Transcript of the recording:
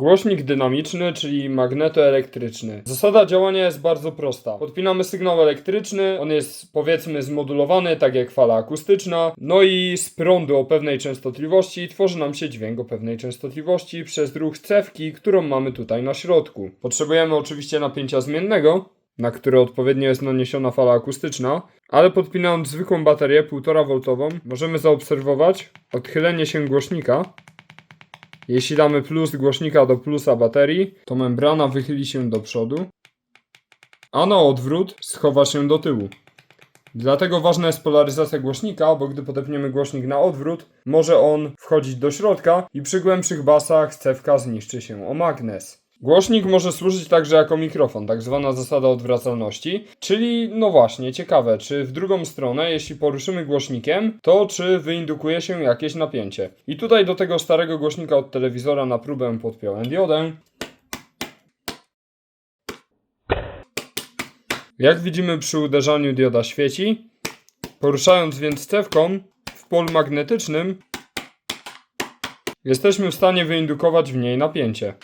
Głośnik dynamiczny, czyli magnetoelektryczny. Zasada działania jest bardzo prosta. Podpinamy sygnał elektryczny, on jest powiedzmy zmodulowany, tak jak fala akustyczna, no i z prądu o pewnej częstotliwości tworzy nam się dźwięk o pewnej częstotliwości przez ruch cewki, którą mamy tutaj na środku. Potrzebujemy oczywiście napięcia zmiennego, na które odpowiednio jest naniesiona fala akustyczna, ale podpinając zwykłą baterię 1,5V możemy zaobserwować odchylenie się głośnika. Jeśli damy plus głośnika do plusa baterii, to membrana wychyli się do przodu, a na odwrót schowa się do tyłu. Dlatego ważna jest polaryzacja głośnika, bo gdy podepniemy głośnik na odwrót, może on wchodzić do środka i przy głębszych basach cewka zniszczy się o magnes. Głośnik może służyć także jako mikrofon, tak zwana zasada odwracalności, czyli no właśnie, ciekawe, czy w drugą stronę, jeśli poruszymy głośnikiem, to czy wyindukuje się jakieś napięcie. I tutaj do tego starego głośnika od telewizora na próbę podpiąłem diodę. Jak widzimy przy uderzaniu dioda świeci. Poruszając więc cewką w polu magnetycznym, jesteśmy w stanie wyindukować w niej napięcie.